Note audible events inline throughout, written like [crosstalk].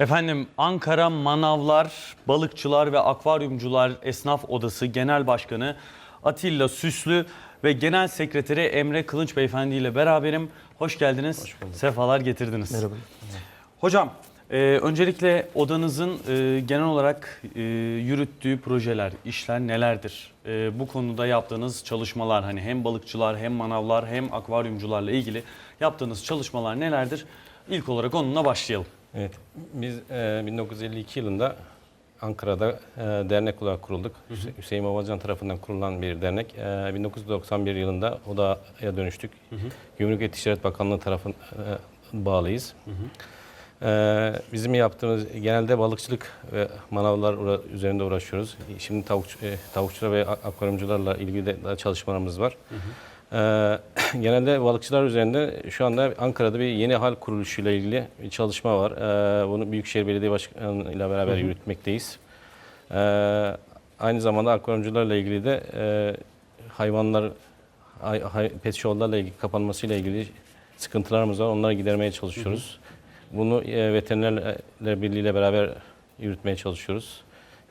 Efendim Ankara Manavlar, Balıkçılar ve Akvaryumcular Esnaf Odası Genel Başkanı Atilla Süslü ve Genel Sekreteri Emre Kılınç Beyefendi ile beraberim. Hoş geldiniz. Sefalar getirdiniz. Merhaba. Hocam, e, öncelikle odanızın e, genel olarak e, yürüttüğü projeler, işler nelerdir? E, bu konuda yaptığınız çalışmalar hani hem balıkçılar hem manavlar hem akvaryumcularla ilgili yaptığınız çalışmalar nelerdir? İlk olarak onunla başlayalım. Evet, biz e, 1952 yılında Ankara'da e, dernek olarak kurulduk. Hüse- Hüseyin Babacan tarafından kurulan bir dernek. E, 1991 yılında odaya dönüştük. Gümrük ve Ticaret Bakanlığı tarafından bağlıyız. E, bizim yaptığımız genelde balıkçılık ve manavlar uğra- üzerinde uğraşıyoruz. Şimdi tavuk, e, tavukçular ve ak- akvaryumcularla ilgili de çalışmalarımız var. Ee, [clears throat] genelde balıkçılar üzerinde şu anda Ankara'da bir yeni hal kuruluşuyla ilgili bir çalışma var. Ee, bunu Büyükşehir Belediye Başkanı ile beraber yürütmekteyiz. Ee, aynı zamanda akvaryumcularla ilgili de e, hayvanlar, hay, hay, pet show'larla ilgili kapanmasıyla ilgili sıkıntılarımız var. Onları gidermeye çalışıyoruz. Bunu e, veterinerler birliği ile beraber yürütmeye çalışıyoruz.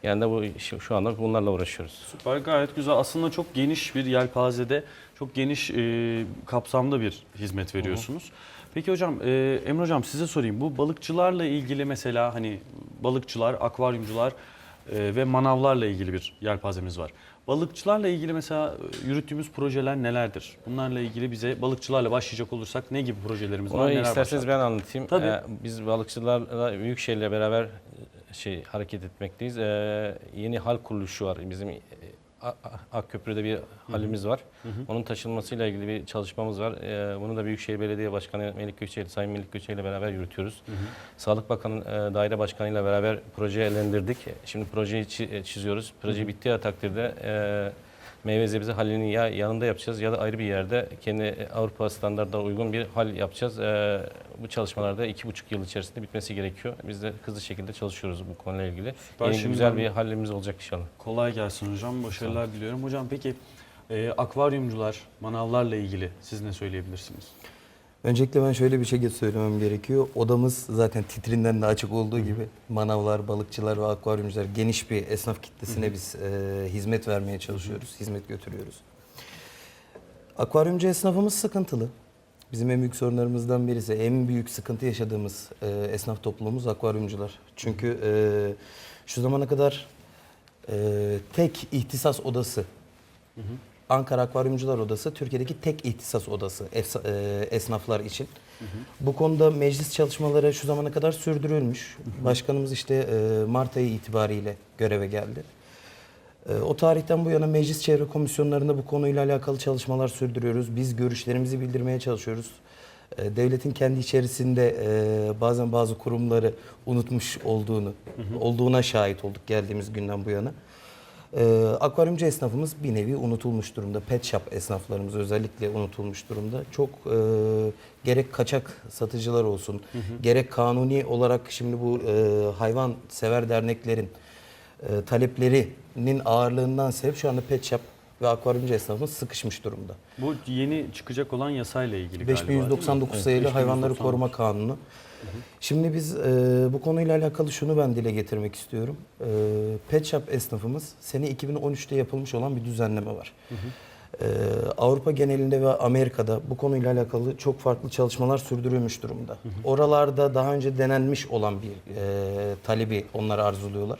Yani de bu şu şu anda bunlarla uğraşıyoruz. Süper gayet güzel. Aslında çok geniş bir yelpazede, çok geniş e, kapsamda bir hizmet veriyorsunuz. Peki hocam, e, Emre hocam size sorayım. Bu balıkçılarla ilgili mesela hani balıkçılar, akvaryumcular e, ve manavlarla ilgili bir yelpazemiz var. Balıkçılarla ilgili mesela e, yürüttüğümüz projeler nelerdir? Bunlarla ilgili bize balıkçılarla başlayacak olursak ne gibi projelerimiz var? Onu Neler isterseniz başlar? ben anlatayım. Tabii. Ee, biz balıkçılarla Büyükşehir'le beraber e, şey hareket etmekteyiz. Ee, yeni hal kuruluşu var. Bizim Akköprü'de bir halimiz var. Onun taşınmasıyla ilgili bir çalışmamız var. Ee, bunu da Büyükşehir Belediye Başkanı Melik Gökçe'yle, Sayın Melik Gökçe ile beraber yürütüyoruz. Sağlık Bakanı e, Daire Başkanı ile beraber projelendirdik. Şimdi projeyi e, çiziyoruz. Proje bittiği takdirde e, meyve sebze halini ya yanında yapacağız ya da ayrı bir yerde kendi e, Avrupa standartlarına uygun bir hal yapacağız. Ee, bu çalışmalarda iki buçuk yıl içerisinde bitmesi gerekiyor. Biz de hızlı şekilde çalışıyoruz bu konuyla ilgili. Süper, Yeni güzel bir halimiz olacak inşallah. Kolay gelsin hocam. Başarılar diliyorum. Hocam peki e, akvaryumcular, manavlarla ilgili siz ne söyleyebilirsiniz? Öncelikle ben şöyle bir şey söylemem gerekiyor. Odamız zaten titrinden de açık olduğu gibi manavlar, balıkçılar ve akvaryumcular geniş bir esnaf kitlesine biz e, hizmet vermeye çalışıyoruz, hizmet götürüyoruz. Akvaryumcu esnafımız sıkıntılı. Bizim en büyük sorunlarımızdan birisi, en büyük sıkıntı yaşadığımız e, esnaf topluluğumuz akvaryumcular. Çünkü e, şu zamana kadar e, tek ihtisas odası Ankara Akvaryumcular Odası Türkiye'deki tek ihtisas odası e, esnaflar için. Bu konuda meclis çalışmaları şu zamana kadar sürdürülmüş. Başkanımız işte e, Mart ayı itibariyle göreve geldi. E, O tarihten bu yana meclis çevre komisyonlarında bu konuyla alakalı çalışmalar sürdürüyoruz. Biz görüşlerimizi bildirmeye çalışıyoruz. Devletin kendi içerisinde bazen bazı kurumları unutmuş olduğunu, olduğuna şahit olduk geldiğimiz günden bu yana. Ee, akvaryumcu esnafımız bir nevi unutulmuş durumda. Pet shop esnaflarımız özellikle unutulmuş durumda. Çok e, gerek kaçak satıcılar olsun, gerek kanuni olarak şimdi bu e, hayvan sever derneklerin e, taleplerinin ağırlığından sebep şu anda pet shop ve akvaryumcu esnafımız sıkışmış durumda. Bu yeni çıkacak olan yasayla ilgili galiba değil mi? 5199 sayılı Evet, Hayvanları 5199. Koruma Kanunu. Şimdi biz e, bu konuyla alakalı şunu ben dile getirmek istiyorum. E, Pet Shop esnafımız sene 2013'te yapılmış olan bir düzenleme var. E, Avrupa genelinde ve Amerika'da bu konuyla alakalı çok farklı çalışmalar sürdürülmüş durumda. Oralarda daha önce denenmiş olan bir e, talebi onlar arzuluyorlar.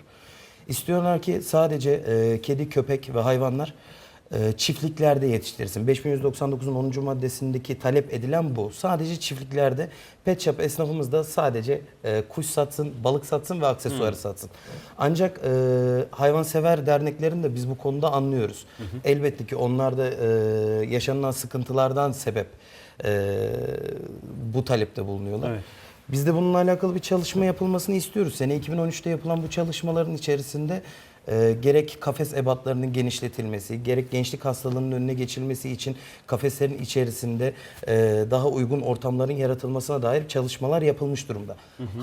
İstiyorlar ki sadece e, kedi, köpek ve hayvanlar çiftliklerde yetiştirilsin. 5199'un 10. maddesindeki talep edilen bu. Sadece çiftliklerde pet shop esnafımız da sadece e, kuş satsın, balık satsın ve aksesuarı satsın. Ancak e, hayvansever derneklerin de biz bu konuda anlıyoruz. Elbette ki onlar da e, yaşanılan sıkıntılardan sebep e, bu talepte bulunuyorlar. Evet. Biz de bununla alakalı bir çalışma yapılmasını istiyoruz. Sene 2013'te yapılan bu çalışmaların içerisinde e, gerek kafes ebatlarının genişletilmesi, gerek gençlik hastalığının önüne geçilmesi için kafeslerin içerisinde e, daha uygun ortamların yaratılmasına dair çalışmalar yapılmış durumda.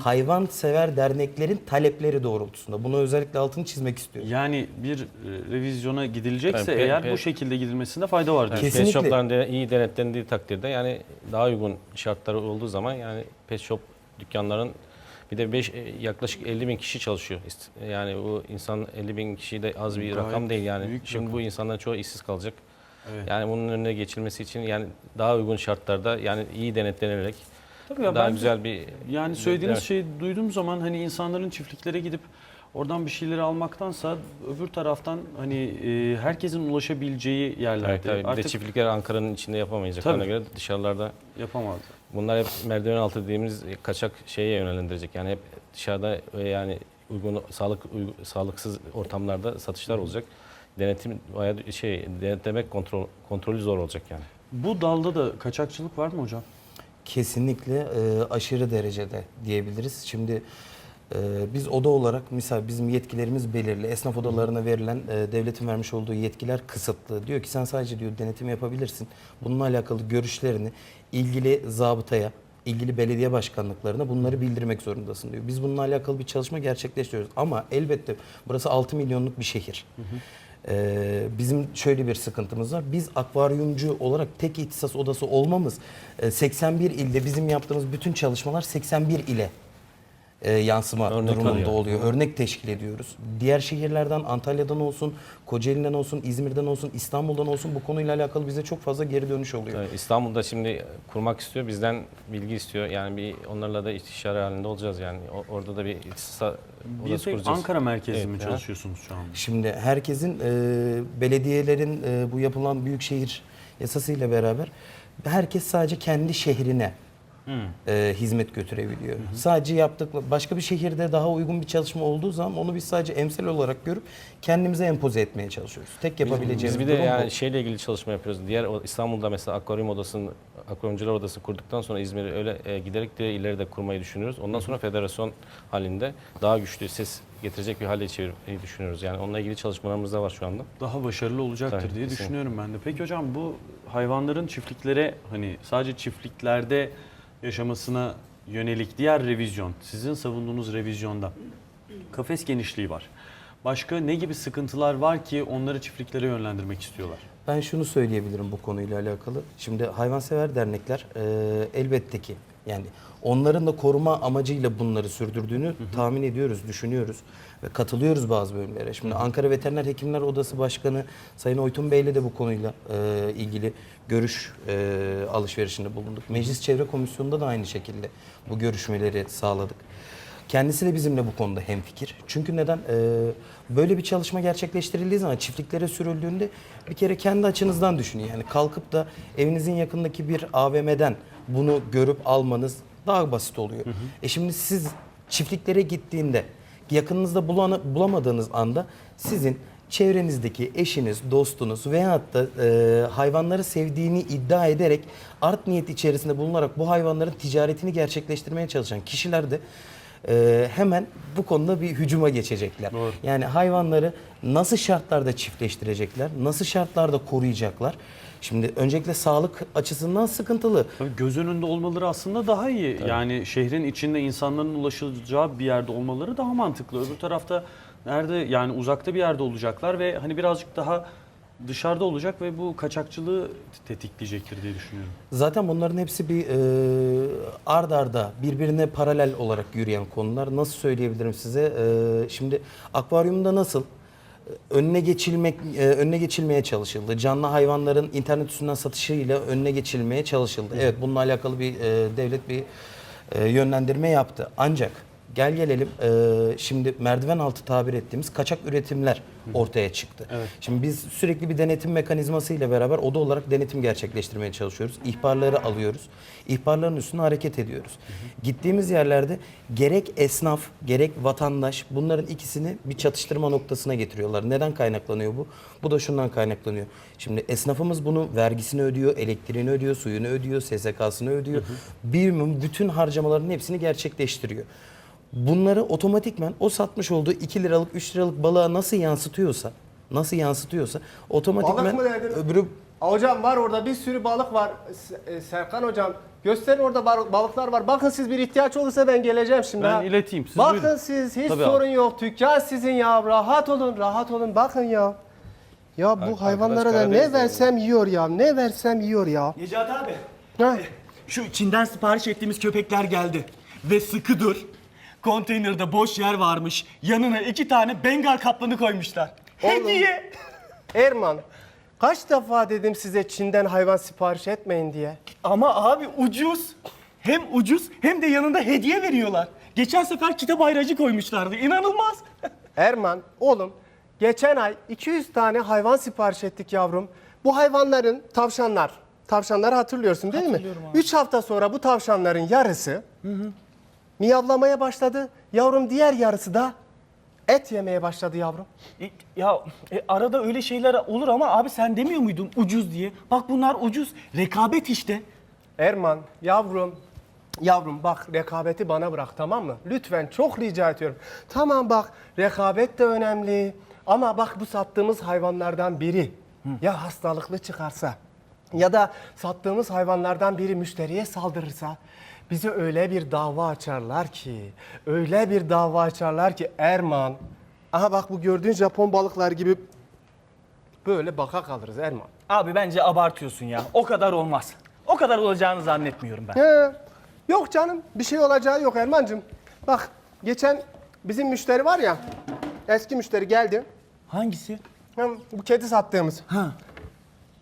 Hayvan sever derneklerin talepleri doğrultusunda. Bunu özellikle altını çizmek istiyorum. Yani bir e, revizyona gidilecekse Yani pe- eğer pe- bu şekilde gidilmesinde fayda var diyorsunuz. Kesinlikle. Pet shop'ların de iyi denetlendiği takdirde yani daha uygun şartları olduğu zaman yani pet shop dükkanların Bir de beş, e, yaklaşık 50 bin kişi çalışıyor. Yani bu insan 50 bin kişi de az bir Gayet rakam değil yani. Şimdi rakam. bu insanların çoğu işsiz kalacak. Evet. Yani bunun önüne geçilmesi için yani daha uygun şartlarda yani iyi denetlenerek Tabii ya, daha güzel bir Yani söylediğiniz şeyi duyduğum zaman hani insanların çiftliklere gidip oradan bir şeyleri almaktansa öbür taraftan hani e, herkesin ulaşabileceği yerlerde Evet, tabii. Bir de artık çiftlikler Ankara'nın içinde yapamayacaklarına Tabii. göre dışarılarda yapamaz. Bunlar hep merdiven altı dediğimiz kaçak şeye yönlendirecek. Yani hep dışarıda yani uygun sağlık uygu- sağlıksız ortamlarda satışlar olacak. Denetim bayağı şey denetlemek kontrol kontrolü zor olacak yani. Bu dalda da kaçakçılık var mı hocam? Kesinlikle e, aşırı derecede diyebiliriz. Şimdi e, biz oda olarak misal bizim yetkilerimiz belirli. Esnaf odalarına verilen e, devletin vermiş olduğu yetkiler kısıtlı. Diyor ki sen sadece diyor denetim yapabilirsin. Bununla alakalı görüşlerini ilgili zabıtaya, ilgili belediye başkanlıklarına bunları bildirmek zorundasın diyor. Biz bununla alakalı bir çalışma gerçekleştiriyoruz. Ama elbette burası 6 milyonluk bir şehir. Ee, bizim şöyle bir sıkıntımız var. Biz akvaryumcu olarak tek ihtisas odası olmamız e, 81 ilde bizim yaptığımız bütün çalışmalar 81 ile e, yansıma Örnek durumunda alıyor. oluyor. Örnek teşkil ediyoruz. Diğer şehirlerden Antalya'dan olsun, Kocaeli'den olsun, İzmir'den olsun, İstanbul'dan olsun bu konuyla alakalı bize çok fazla geri dönüş oluyor. Tabii İstanbul'da şimdi kurmak istiyor, bizden bilgi istiyor. Yani bir onlarla da istişare halinde olacağız yani. O- orada da bir ihtisas Bir odası tek kuracağız. Ankara merkezli Evet, mi ya. çalışıyorsunuz şu anda? Şimdi herkesin e, belediyelerin e, bu yapılan büyükşehir yasasıyla beraber herkes sadece kendi şehrine e, hizmet götürebiliyor. Sadece yaptık başka bir şehirde daha uygun bir çalışma olduğu zaman onu biz sadece emsal olarak görüp kendimize empoze etmeye çalışıyoruz. Tek yapabileceğimiz Biz bir de yani bu. şeyle ilgili çalışma yapıyoruz. Diğer İstanbul'da mesela akvaryum odasını, akvaryumcular odası kurduktan sonra İzmir'i öyle e, giderek de ileride kurmayı düşünüyoruz. Ondan sonra federasyon halinde daha güçlü ses getirecek bir hale çevirmeyi düşünüyoruz. Yani onunla ilgili çalışmalarımız da var şu anda. Daha başarılı olacaktır Tabii, diye kesinlikle. düşünüyorum ben de. Peki hocam bu hayvanların çiftliklere hani sadece çiftliklerde yaşamasına yönelik diğer revizyon, sizin savunduğunuz revizyonda kafes genişliği var. Başka ne gibi sıkıntılar var ki onları çiftliklere yönlendirmek istiyorlar? Ben şunu söyleyebilirim bu konuyla alakalı. Şimdi hayvansever dernekler e, elbette ki yani onların da koruma amacıyla bunları sürdürdüğünü tahmin ediyoruz, düşünüyoruz ve katılıyoruz bazı bölümlere. Şimdi Ankara Veteriner Hekimler Odası Başkanı Sayın Oytun Bey'le de bu konuyla e, ilgili görüş e, alışverişinde bulunduk. Meclis Çevre Komisyonu'nda da aynı şekilde bu görüşmeleri sağladık. Kendisi de bizimle bu konuda hemfikir. Çünkü neden? Ee, böyle bir çalışma gerçekleştirildiği zaman çiftliklere sürüldüğünde bir kere kendi açınızdan düşünün. Yani kalkıp da evinizin yakındaki bir AVM'den bunu görüp almanız daha basit oluyor. E şimdi siz çiftliklere gittiğinde yakınınızda bulan- bulamadığınız anda sizin çevrenizdeki eşiniz, dostunuz veyahut da e, hayvanları sevdiğini iddia ederek art niyet içerisinde bulunarak bu hayvanların ticaretini gerçekleştirmeye çalışan kişiler de e, hemen bu konuda bir hücuma geçecekler. Doğru. Yani hayvanları nasıl şartlarda çiftleştirecekler, nasıl şartlarda koruyacaklar. Şimdi öncelikle sağlık açısından sıkıntılı. Tabii göz önünde olmaları aslında daha iyi. Yani şehrin içinde insanların ulaşacağı bir yerde olmaları daha mantıklı. Öbür tarafta nerede yani uzakta bir yerde olacaklar ve hani birazcık daha dışarıda olacak ve bu kaçakçılığı tetikleyecektir diye düşünüyorum. Zaten bunların hepsi bir e, ard arda birbirine paralel olarak yürüyen konular. Nasıl söyleyebilirim size? E, şimdi akvaryumda nasıl önüne geçilmek e, önüne geçilmeye çalışıldı. Canlı hayvanların internet üstünden satışıyla önüne geçilmeye çalışıldı. Evet bununla alakalı bir e, devlet bir e, yönlendirme yaptı. Ancak gel gelelim e, şimdi merdiven altı tabir ettiğimiz kaçak üretimler ortaya çıktı. Evet. Şimdi biz sürekli bir denetim mekanizması ile beraber oda olarak denetim gerçekleştirmeye çalışıyoruz. İhbarları alıyoruz. İhbarların üstüne hareket ediyoruz. Gittiğimiz yerlerde gerek esnaf gerek vatandaş bunların ikisini bir çatıştırma noktasına getiriyorlar. Neden kaynaklanıyor bu? Bu da şundan kaynaklanıyor. Şimdi esnafımız bunu vergisini ödüyor, elektriğini ödüyor, suyunu ödüyor, SSK'sını ödüyor. Bir bütün harcamaların hepsini gerçekleştiriyor. Bunları otomatikmen o satmış olduğu 2 liralık 3 liralık balığa nasıl yansıtıyorsa nasıl yansıtıyorsa otomatikmen mı dedin? öbürü Hocam var orada bir sürü balık var. S- e, Serkan hocam gösterin orada bar- balıklar var. Bakın siz bir ihtiyaç olursa ben geleceğim şimdi. Ben ha. ileteyim, siz Bakın buyurun. siz hiç Tabii sorun yok. Dükkan sizin ya. Rahat olun, rahat olun. Bakın ya. Ya bu Arkadaş hayvanlara da Karadeniz'de ne versem yiyor ya. Ne versem yiyor ya. Necati abi, Ha? şu Çin'den sipariş ettiğimiz köpekler geldi. Ve sıkı dur. Konteynerde boş yer varmış. Yanına iki tane Bengal kaplanı koymuşlar. Hediye. Erman, kaç defa dedim size Çin'den hayvan sipariş etmeyin diye. Ama abi ucuz. Hem ucuz hem de yanında hediye veriyorlar. Geçen sefer kitap ayracı koymuşlardı. İnanılmaz. [laughs] Erman, oğlum geçen ay 200 tane hayvan sipariş ettik yavrum. Bu hayvanların tavşanlar, tavşanları hatırlıyorsun değil mi? 3 hafta sonra bu tavşanların yarısı miyavlamaya başladı. Yavrum diğer yarısı da et yemeye başladı yavrum. E, ya e, arada öyle şeyler olur ama abi sen demiyor muydun ucuz diye? Bak bunlar ucuz. Rekabet işte. Erman, yavrum, yavrum bak rekabeti bana bırak tamam mı? Lütfen çok rica ediyorum. Tamam bak rekabet de önemli ama bak bu sattığımız hayvanlardan biri ya hastalıklı çıkarsa ya da sattığımız hayvanlardan biri müşteriye saldırırsa bize öyle bir dava açarlar ki, öyle bir dava açarlar ki Erman, aha bak bu gördüğün Japon balıklar gibi böyle baka kalırız Erman. Abi bence abartıyorsun ya. O kadar olmaz. O kadar olacağını zannetmiyorum ben. He. Yok canım bir şey olacağı yok Erman'cığım. Bak geçen bizim müşteri var ya eski müşteri geldi. Hangisi? Hem bu kedi sattığımız. Ha.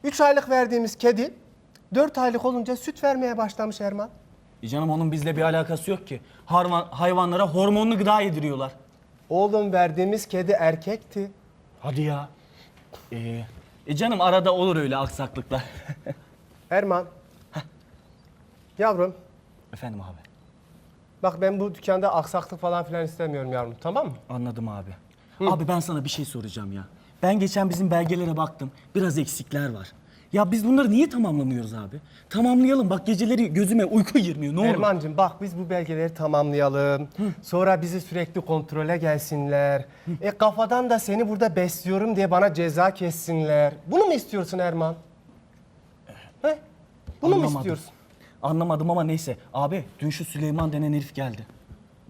3 aylık verdiğimiz kedi 4 aylık olunca süt vermeye başlamış Erman. E canım onun bizle bir alakası yok ki. Harman, hayvanlara hormonlu gıda yediriyorlar. Oğlum verdiğimiz kedi erkekti. Hadi ya. Ee, e canım arada olur öyle aksaklıklar. [laughs] Erman. Yavrum Efendim abi. bak ben bu dükkanda aksaklık falan filan istemiyorum yavrum tamam mı? Anladım abi. Abi ben sana bir şey soracağım ya. Ben geçen bizim belgelere baktım. Biraz eksikler var. Ya biz bunları niye tamamlamıyoruz abi? Tamamlayalım. Bak geceleri gözüme uyku girmiyor. Ne olur. Erman'cığım bak biz bu belgeleri tamamlayalım. Sonra bizi sürekli kontrole gelsinler. E kafadan da seni burada besliyorum diye bana ceza kessinler. Bunu mu istiyorsun Erman? He? Bunu mu Anlamadım. istiyorsun? Anlamadım ama neyse. Abi dün şu Süleyman denen herif geldi.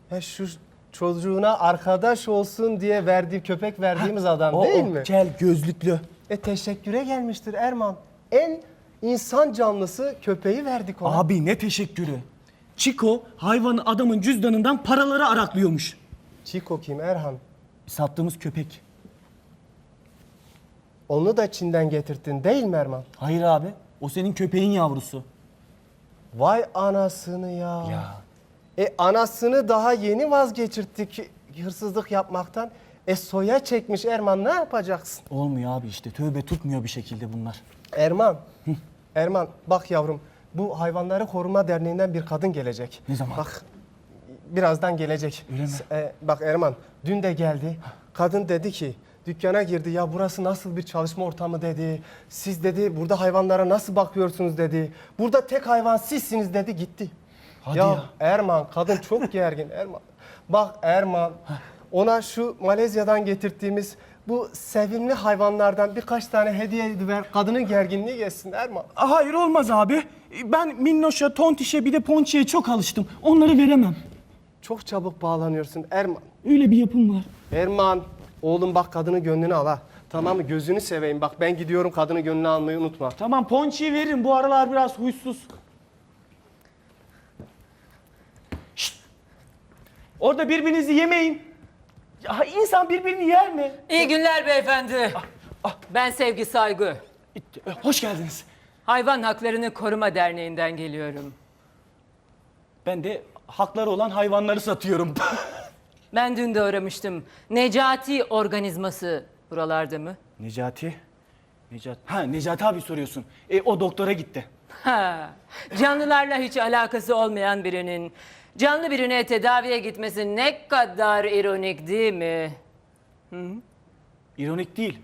He şu çocuğuna arkadaş olsun diye verdiği köpek verdiğimiz adam O, değil o, mi? Kel gözlüklü. E teşekküre gelmiştir Erman. En insan canlısı köpeği verdik ona. Abi ne teşekkürü. Çiko hayvanı adamın cüzdanından paraları araklıyormuş. Çiko kim Erhan? Sattığımız köpek. Onu da Çin'den getirttin değil mi Erman? Hayır abi. O senin köpeğin yavrusu. Vay anasını ya. Ya. E anasını daha yeni vazgeçirttik hırsızlık yapmaktan. E soya çekmiş Erman ne yapacaksın? Olmuyor abi işte. Tövbe tutmuyor bir şekilde bunlar. Erman. Erman bak yavrum bu hayvanları koruma derneğinden bir kadın gelecek. Ne zaman? Bak birazdan gelecek. Öyle mi? E, bak Erman dün de geldi. Kadın dedi ki dükkana girdi ya burası nasıl bir çalışma ortamı dedi. Siz dedi burada hayvanlara nasıl bakıyorsunuz dedi. Burada tek hayvan sizsiniz dedi gitti. Hadi ya, ya. Erman kadın çok gergin Erman. Bak Erman ona şu Malezya'dan getirttiğimiz bu sevimli hayvanlardan birkaç tane hediye ver. Kadının gerginliği geçsin Erman. Hayır olmaz abi. Ben Minnoş'a, Tontiş'e bir de Ponçi'ye çok alıştım. Onları veremem. Çok çabuk bağlanıyorsun Erman. Öyle bir yapım var. Erman oğlum bak kadının gönlünü al ha. Tamam mı? Gözünü seveyim. Bak ben gidiyorum kadını gönlünü almayı unutma. Tamam Ponçi'yi veririm. Bu aralar biraz huysuz. Şşt! Orada birbirinizi yemeyin. Ya insan birbirini yer mi? İyi günler beyefendi. Ben Sevgi Saygı. E, Hoş geldiniz. Hayvan Haklarını Koruma Derneği'nden geliyorum. Ben de hakları olan hayvanları satıyorum. [laughs] Ben dün de uğramıştım. Necati organizması buralarda mı? Necati? Necati. Ha Necati abi soruyorsun. E, o doktora gitti. Ha, canlılarla hiç alakası olmayan birinin canlı birine tedaviye gitmesi ne kadar ironik değil mi? İronik değil.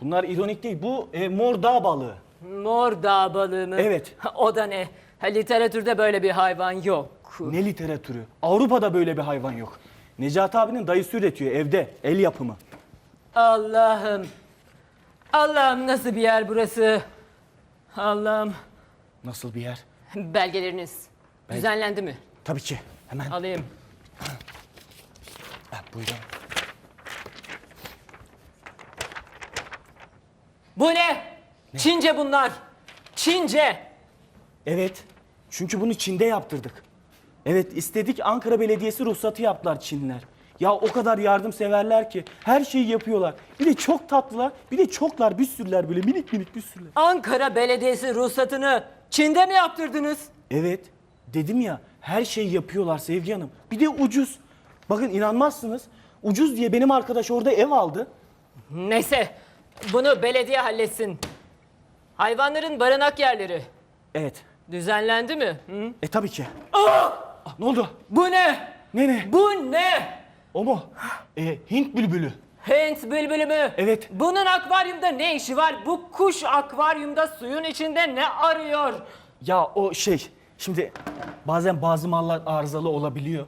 Bunlar ironik değil. Bu e, mor dağ balığı. Mor dağ balığı mı? Evet. [laughs] O da ne? Ha, literatürde böyle bir hayvan yok. Ne literatürü? Avrupa'da böyle bir hayvan yok. Necati abinin dayısı üretiyor evde. El yapımı. Allah'ım. Allah'ım nasıl bir yer burası? Allah'ım. Nasıl bir yer? Belgeleriniz düzenlendi mi? Tabii ki. Hemen. Alayım. Ha, buyurun. Bu ne? Çince bunlar. Çince. Evet. Çünkü bunu Çin'de yaptırdık. Evet istedik Ankara Belediyesi ruhsatı yaptılar Çinliler. Ya o kadar yardımseverler ki her şeyi yapıyorlar. Bir de çok tatlılar, bir de çoklar, bir sürüler böyle minik minik bir sürüler. Ankara Belediyesi ruhsatını Çin'de mi yaptırdınız? Evet dedim ya her şeyi yapıyorlar Sevgi Hanım. Bir de ucuz. Bakın inanmazsınız. Ucuz diye benim arkadaş orada ev aldı. Neyse bunu belediye halletsin. Hayvanların barınak yerleri Evet. düzenlendi mi? Hı? E tabii ki. Ah, ne oldu? Bu ne? Ne ne? Bu ne? O mu? E, Hint bülbülü. Hint bülbülü mü? Evet. Bunun akvaryumda ne işi var? Bu kuş akvaryumda suyun içinde ne arıyor? Ya o şey, şimdi bazen bazı mallar arızalı olabiliyor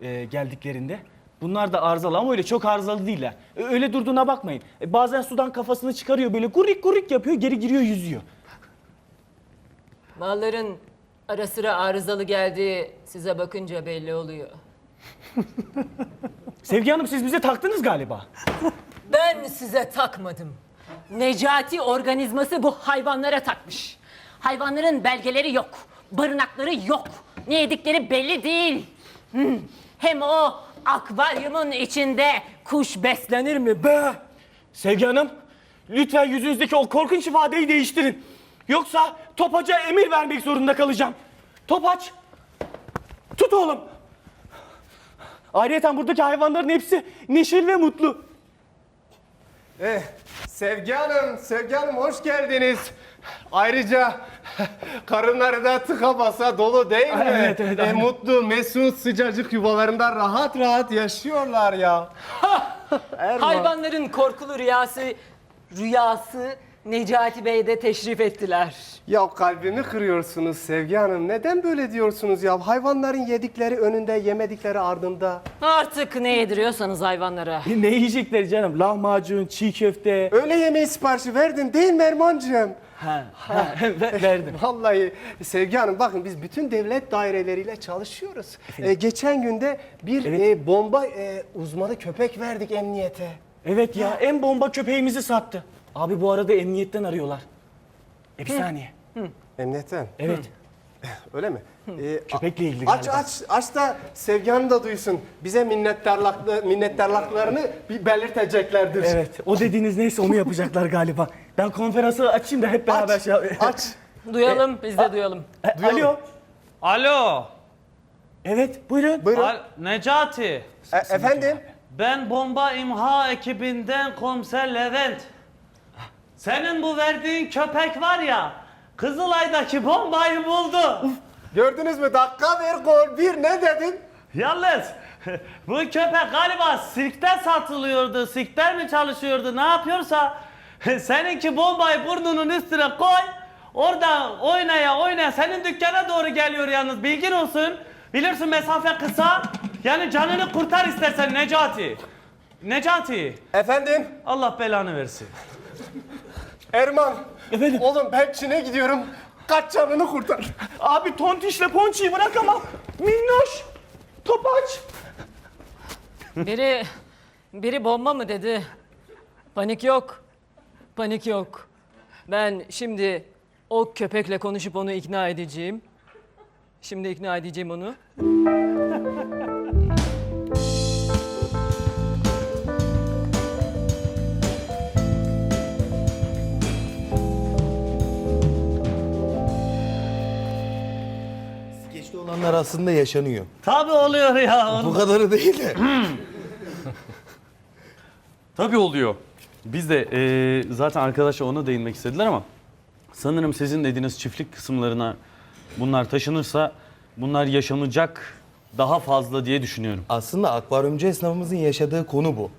e, geldiklerinde. Bunlar da arızalı ama öyle çok arızalı değiller. E, Öyle durduğuna bakmayın. E, bazen sudan kafasını çıkarıyor böyle gurik gurik yapıyor geri giriyor yüzüyor. Malların ara sıra arızalı geldiği size bakınca belli oluyor. [laughs] Sevgi Hanım siz bize taktınız galiba. Ben size takmadım. Necati organizması bu hayvanlara takmış. Hayvanların belgeleri yok, barınakları yok. Ne yedikleri belli değil. Hmm. Hem o akvaryumun içinde kuş beslenir mi be? Sevgi Hanım lütfen yüzünüzdeki o korkunç ifadeyi değiştirin. Yoksa Topaç'a emir vermek zorunda kalacağım. Topaç tut oğlum. Ayrıca buradaki hayvanların hepsi neşeli ve mutlu. Eh, Sevgi Hanım, Sevgi Hanım hoş geldiniz. Ayrıca karınları da tıka basa dolu değil mi? Evet, evet, Eh, aynen. mutlu, mesut, sıcacık yuvalarında rahat rahat yaşıyorlar ya. [laughs] Erman. Hayvanların korkulu rüyası, rüyası Necati Bey de teşrif ettiler. Ya kalbimi kırıyorsunuz Sevgi Hanım. Neden böyle diyorsunuz ya? Hayvanların yedikleri önünde, yemedikleri ardında. Artık ne yediriyorsanız hayvanlara. Ne yiyecekler canım? Lahmacun, çiğ köfte. Öğle yemeği siparişi verdin değil mi Erman'cığım? Ha, ha, [laughs] ver- verdim. Vallahi Sevgi Hanım bakın biz bütün devlet daireleriyle çalışıyoruz. Ee, geçen günde bir Evet. e, bomba e, uzmanı köpek verdik emniyete. Evet ya en bomba köpeğimizi sattı. Abi bu arada emniyetten arıyorlar. E bir saniye. Emniyetten. Evet. Öyle mi? Ee, Köpekle ilgili aç galiba. aç aç da Sevgi Hanım da duysun. Bize minnettarlıklı minnettarlıklarını bir belirteceklerdir. Evet. O dediğiniz neyse onu yapacaklar [laughs] galiba. Ben konferansı açayım da hep beraber Aç, şey [laughs] aç. Duyalım, biz de duyalım. E, Alo. Alo. Evet buyurun. Buyurun. Al- Necati. E, efendim? Ben bomba imha ekibinden komiser Levent. Senin bu verdiğin köpek var ya, Kızılay'daki bombayı buldu. Gördünüz mü? Dakika bir gol bir ne dedin? Yalnız bu köpek galiba sirkte satılıyordu, sirkte mi çalışıyordu ne yapıyorsa seninki bombayı burnunun üstüne koy. Orada oynaya oynaya senin dükkana doğru geliyor yalnız bilgin olsun. Bilirsin mesafe kısa. Yani canını kurtar istersen Necati. Necati. Efendim? Allah belanı versin. Erman. Efendim? Oğlum ben Çin'e gidiyorum. Kaç canını kurtar. Abi tontişle ponçiyi bırakamam. Minnoş. Topaç. Biri, biri bomba mı dedi? Panik yok. Panik yok. Ben şimdi o köpekle konuşup onu ikna edeceğim. Şimdi ikna edeceğim onu. [laughs] Geçti olanlar aslında yaşanıyor. Tabii oluyor ya. Bu kadarı değil de. [clears throat] Tabii oluyor. Biz de eee, zaten arkadaşlar ona değinmek istediler ama sanırım sizin dediğiniz çiftlik kısımlarına bunlar taşınırsa bunlar yaşanacak daha fazla diye düşünüyorum. Aslında akvaryumcu esnafımızın yaşadığı konu bu.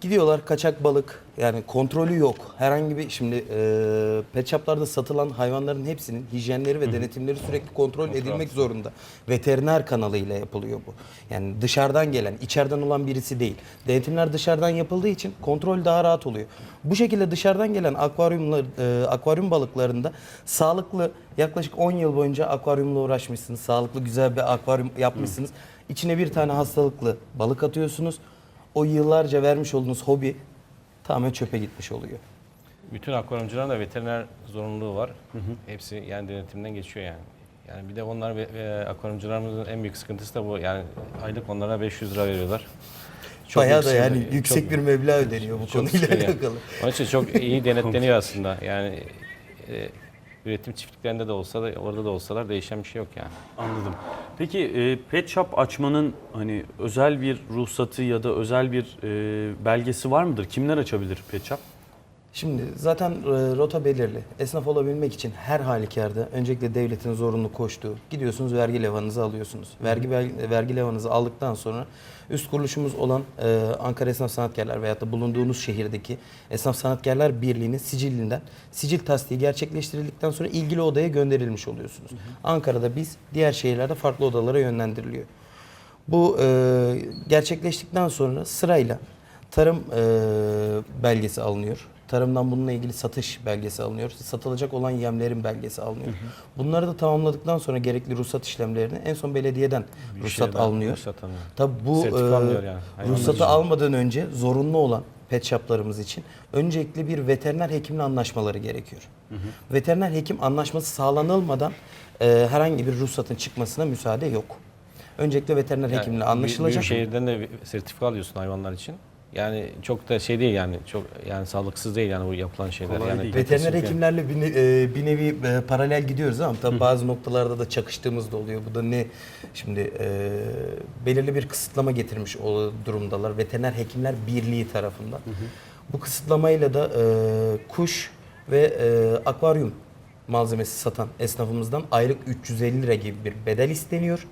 Gidiyorlar kaçak balık yani kontrolü yok. Herhangi bir şimdi e, pet shoplarda satılan hayvanların hepsinin hijyenleri ve denetimleri sürekli kontrol edilmek zorunda. Veteriner kanalıyla yapılıyor bu. Yani dışarıdan gelen, içeriden olan birisi değil. Denetimler dışarıdan yapıldığı için kontrol daha rahat oluyor. Bu şekilde dışarıdan gelen akvaryumlar e, akvaryum balıklarında sağlıklı yaklaşık 10 yıl boyunca akvaryumla uğraşmışsınız. Sağlıklı güzel bir akvaryum yapmışsınız. İçine bir tane hastalıklı balık atıyorsunuz. O yıllarca vermiş olduğunuz hobi tamamen çöpe gitmiş oluyor. Bütün akvaryumcuların da veteriner zorunluluğu var. Hepsi yani denetimden geçiyor yani. Yani bir de onlar ve, ve akvaryumcularımızın en büyük sıkıntısı da bu. Yani aylık onlara 500 lira veriyorlar. Çok Bayağı da yani çok- yüksek bir meblağ ödeniyor bu çok konuyla yani. alakalı. Onun için çok iyi denetleniyor aslında. Yani e, üretim çiftliklerinde de olsa da orada da olsalar değişen bir şey yok yani. Anladım. Peki e, pet shop açmanın hani özel bir ruhsatı ya da özel bir e, belgesi var mıdır? Kimler açabilir pet shop? Şimdi zaten e, rota belirli. Esnaf olabilmek için her halükarda öncelikle devletin zorunlu koştuğu gidiyorsunuz vergi levanızı alıyorsunuz. Vergi vergi levanızı aldıktan sonra üst kuruluşumuz olan e, Ankara Esnaf Sanatkarlar veyahut da bulunduğunuz şehirdeki Esnaf Sanatkarlar Birliği'nin sicilinden sicil tasdiği gerçekleştirildikten sonra ilgili odaya gönderilmiş oluyorsunuz. Ankara'da biz diğer şehirlerde farklı odalara yönlendiriliyor. Bu e, gerçekleştikten sonra sırayla tarım e, belgesi alınıyor. Tarımdan bununla ilgili satış belgesi alınıyor. Satılacak olan yemlerin belgesi alınıyor. Bunları da tamamladıktan sonra gerekli ruhsat işlemlerini en son belediyeden ruhsat şeyden alınıyor. ruhsat alınıyor. Tabi bu e, yani. Ruhsatı için. almadan önce zorunlu olan pet shoplarımız için öncelikle bir veteriner hekimle anlaşmaları gerekiyor. Veteriner hekim anlaşması sağlanılmadan e, herhangi bir ruhsatın çıkmasına müsaade yok. Öncelikle veteriner Yani hekimle anlaşılacak. Büyük şehirden de bir sertifika alıyorsun hayvanlar için. Yani çok da şey değil yani çok yani sağlıksız değil yani bu yapılan şeyler. Kolay yani değil. Veteriner kesinlikle. hekimlerle bir, ne- e, bir nevi e, paralel gidiyoruz ama tabii bazı noktalarda da çakıştığımız da oluyor. Bu da ne? Şimdi e, belirli bir kısıtlama getirmiş o durumdalar. Veteriner Hekimler Birliği tarafından. Bu kısıtlamayla da e, kuş ve e, akvaryum malzemesi satan esnafımızdan aylık 350 lira gibi bir bedel isteniyor.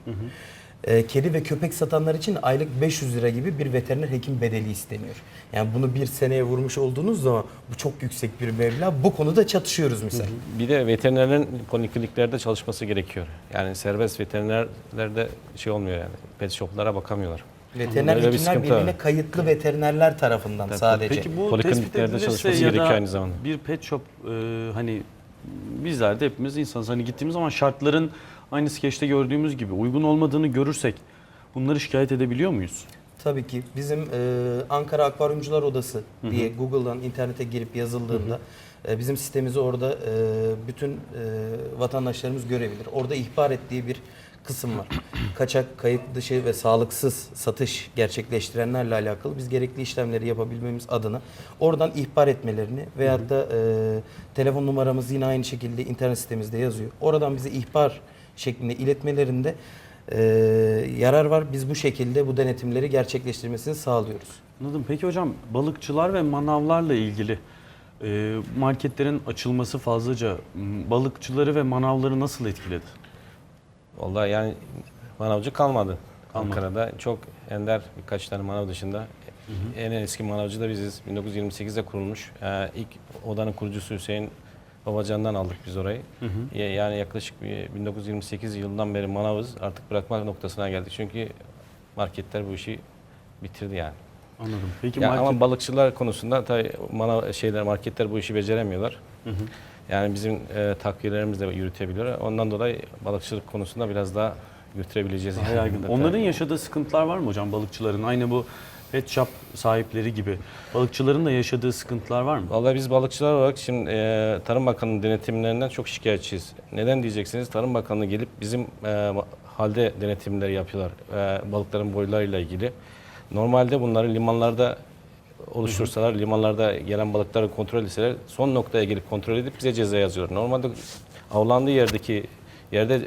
E, kedi ve köpek satanlar için aylık 500 lira gibi bir veteriner hekim bedeli isteniyor. Yani bunu bir seneye vurmuş olduğunuz zaman bu çok yüksek bir meblağ. Bu konuda çatışıyoruz misal. Bir de veterinerlerin polikliniklerde çalışması gerekiyor. Yani serbest veterinerlerde şey olmuyor yani. Pet shoplara bakamıyorlar. Veteriner Öyle bir hekimler sıkıntı var. kayıtlı veterinerler tarafından sadece. Peki bu tespit Polikliniklerde edilirse çalışması ya gerekiyor aynı zamanda. bir pet shop e, hani bizler de hepimiz insanız. Hani gittiğimiz zaman şartların aynı skeçte gördüğümüz gibi uygun olmadığını görürsek bunları şikayet edebiliyor muyuz? Tabii ki bizim e, Ankara Akvaryumcular Odası diye Google'dan internete girip yazıldığında e, bizim sitemizi orada e, bütün e, vatandaşlarımız görebilir. Orada ihbar et diye bir kısım var. [clears throat] Kaçak, kayıt dışı ve sağlıksız satış gerçekleştirenlerle alakalı biz gerekli işlemleri yapabilmemiz adına oradan ihbar etmelerini veyahut da e, telefon numaramız yine aynı şekilde internet sitemizde yazıyor. Oradan bize ihbar şeklinde iletmelerinde e, yarar var. Biz bu şekilde bu denetimleri gerçekleştirmesini sağlıyoruz. Anladım. Peki hocam balıkçılar ve manavlarla ilgili e, marketlerin açılması fazlaca balıkçıları ve manavları nasıl etkiledi? Vallahi yani manavcı kalmadı. Kalmadı. Ankara'da çok ender birkaç tane manav dışında. En eski manavcı da biziz. 1928'de kurulmuş. Ee, ilk odanın kurucusu Hüseyin Babacan'dan aldık biz orayı. Ya- Yani yaklaşık bir 1928 yılından beri manavız. Artık bırakmak noktasına geldik. Çünkü marketler bu işi bitirdi yani. Anladım. Peki Ya market... ama balıkçılar konusunda tabii manav şeyler marketler bu işi beceremiyorlar. Yani bizim e, takviyelerimiz de yürütebiliyor. Ondan dolayı balıkçılık konusunda biraz daha götürebileceğiz. Daha yani. [laughs] Onların yaşadığı sıkıntılar var mı hocam balıkçıların? Aynı bu pet shop sahipleri gibi. Balıkçıların da yaşadığı sıkıntılar var mı? Vallahi biz balıkçılar olarak şimdi e, Tarım Bakanı'nın denetimlerinden çok şikayetçiyiz. Neden diyeceksiniz? Tarım Bakanı gelip bizim e, halde denetimleri yapıyorlar e, balıkların boylarıyla ilgili. Normalde bunları limanlarda oluştursalar, limanlarda gelen balıkları kontrol etseler son noktaya gelip kontrol edip bize ceza yazıyorlar. Normalde avlandığı yerdeki yerde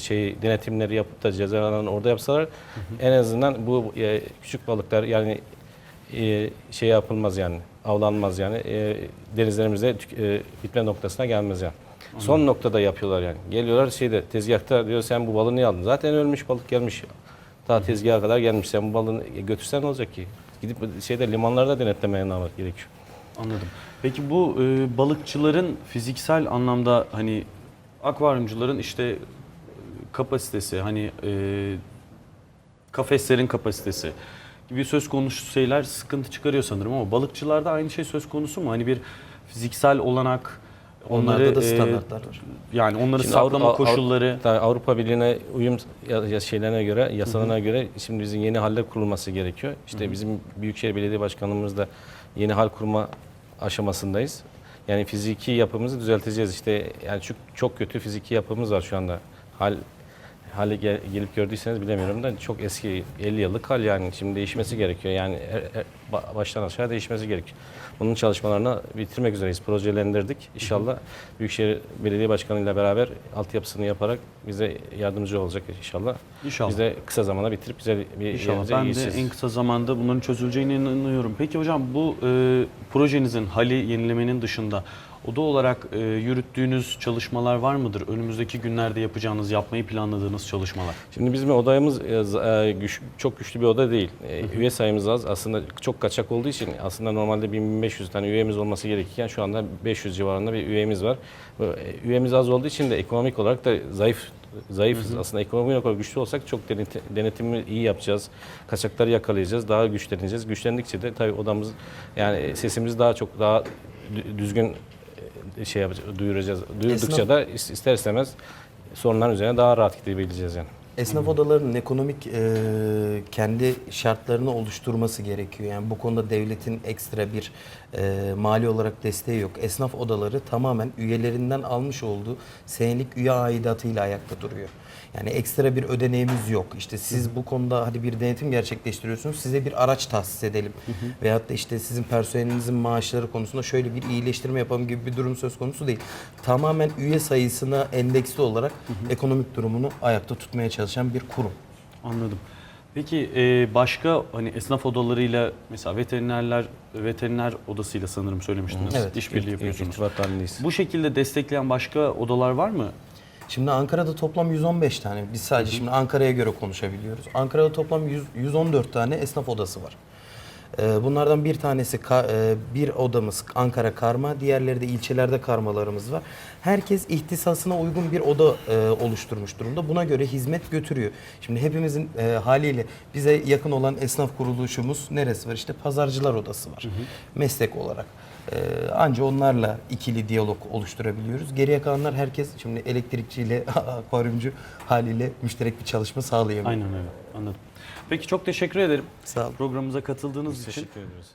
şey denetimleri yapıp da cezalarını orada yapsalar en azından bu e, küçük balıklar yani e, şey yapılmaz yani avlanmaz yani e, denizlerimizde tük- e, bitme noktasına gelmez yani. Son noktada yapıyorlar yani. Geliyorlar şeyde tezgahta diyor sen bu balığı niye aldın? Zaten ölmüş balık gelmiş. Ta tezgaha kadar gelmiş. Sen bu balığı götürsen ne olacak ki? Gidip şeyde limanlarda denetlemeye ne gerekiyor? Anladım. Peki bu e, balıkçıların fiziksel anlamda hani akvaryumcuların işte e, kapasitesi hani e, kafeslerin kapasitesi gibi söz konusu şeyler sıkıntı çıkarıyor sanırım ama balıkçılarda aynı şey söz konusu mu? Hani bir fiziksel olanak Onlarda da e, standartlar var. yani onları Şimdi Avrupa- koşulları Tabii Avrupa Birliği'ne uyum ya- ya şeylerine göre, yasalarına göre şimdi bizim yeni haller kurulması gerekiyor. İşte bizim Büyükşehir Belediye Başkanlığımız da yeni hal kurma aşamasındayız. Yani fiziki yapımızı düzelteceğiz. İşte yani çok, çok kötü fiziki yapımız var şu anda hal hale gel- gelip gördüyseniz bilemiyorum da çok eski 50 yıllık hal yani şimdi değişmesi gerekiyor. Yani e- e- ba- baştan aşağı değişmesi gerekiyor. Bunun çalışmalarını bitirmek üzereyiz. Projelendirdik. İnşallah Büyükşehir Belediye Başkanı ile beraber altyapısını yaparak bize yardımcı olacak inşallah. İnşallah. Biz de kısa zamanda bitirip güzel bir İnşallah. yerimize Ben de geçeceğiz. en kısa zamanda bunların çözüleceğine inanıyorum. Peki hocam bu e, projenizin hali yenilemenin dışında oda olarak e, yürüttüğünüz çalışmalar var mıdır? Önümüzdeki günlerde yapacağınız, yapmayı planladığınız çalışmalar. Şimdi bizim odamız e, e, güç, çok güçlü bir oda değil. E, Üye sayımız az. Aslında çok kaçak olduğu için aslında normalde 1500 tane üyemiz olması gerekirken şu anda 500 civarında bir üyemiz var. E, Üyemiz az olduğu için de ekonomik olarak da zayıf zayıfız. Aslında ekonomik olarak güçlü olsak çok deneti- denetimi iyi yapacağız. Kaçakları yakalayacağız. Daha güçleneceğiz. Güçlendikçe de tabii odamız yani sesimizi daha çok daha dü- düzgün e, şey yapacağız, duyuracağız. Duyurdukça Esnaf- da is- ister istemez sorunların üzerine daha rahat gidebileceğiz yani. Esnaf odalarının ekonomik e, kendi şartlarını oluşturması gerekiyor. Yani bu konuda devletin ekstra bir e, mali olarak desteği yok. Esnaf odaları tamamen üyelerinden almış olduğu senelik üye aidatıyla ayakta duruyor. Yani ekstra bir ödeneğimiz yok. İşte siz bu konuda hadi bir denetim gerçekleştiriyorsunuz. Size bir araç tahsis edelim. Veyahut da işte sizin personelinizin maaşları konusunda şöyle bir iyileştirme yapalım gibi bir durum söz konusu değil. Tamamen üye sayısına endeksli olarak ekonomik durumunu ayakta tutmaya çalışan bir kurum. Anladım. Peki e, başka hani esnaf odalarıyla mesela veterinerler veteriner odasıyla sanırım söylemiştiniz. Evet. İşbirliği yapıyorsunuz. Bu şekilde destekleyen başka odalar var mı? Şimdi Ankara'da toplam 115 tane. Biz sadece şimdi Ankara'ya göre konuşabiliyoruz. Ankara'da toplam 100, 114 tane esnaf odası var. Ee, bunlardan bir tanesi ka- e, bir odamız Ankara karma, diğerleri de ilçelerde karmalarımız var. Herkes ihtisasına uygun bir oda e, oluşturmuş durumda. Buna göre hizmet götürüyor. Şimdi hepimizin e, haliyle bize yakın olan esnaf kuruluşumuz neresi var? İşte pazarcılar odası var. Meslek olarak. Ee, anca onlarla ikili diyalog oluşturabiliyoruz. Geriye kalanlar herkes şimdi elektrikçiyle, [laughs] akvaryumcu haliyle müşterek bir çalışma sağlayamıyor. Aynen öyle. Anladım. Peki çok teşekkür ederim. Sağ olun. Programımıza katıldığınız için. Teşekkür ediyoruz.